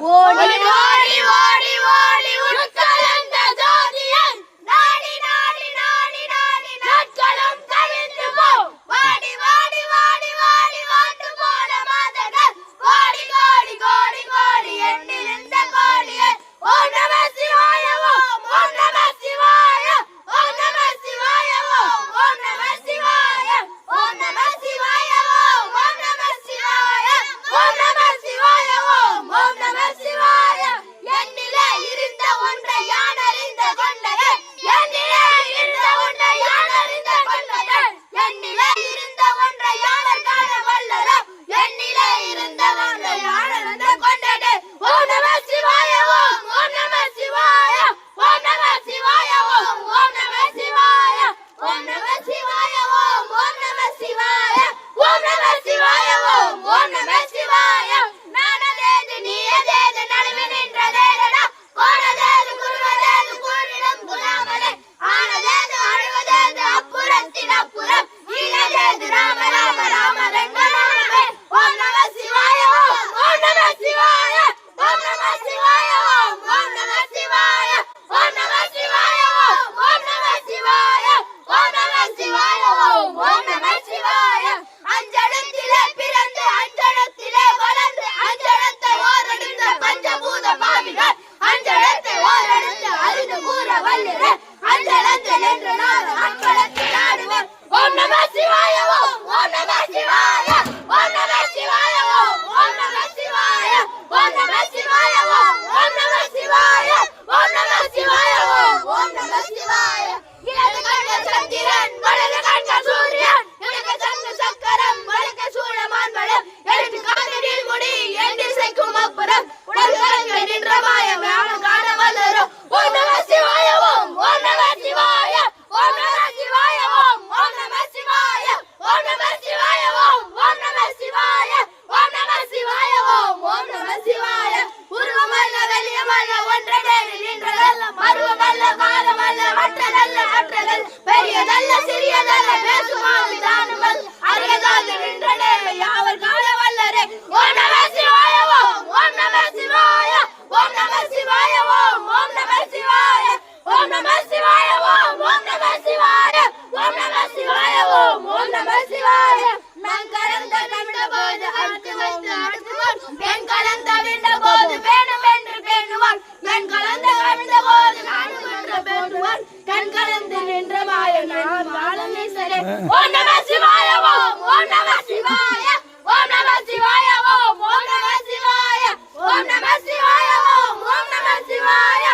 我的歌 உடல் உடல் கண்ணின்றமாய வேணும் காண வல்லரும் உன்னவசியம் சிவாய நான் ஓம் நம சிவாய ஓம் நம சிவாய ஓம் நம சிவாய ஓம் நம சிவாய.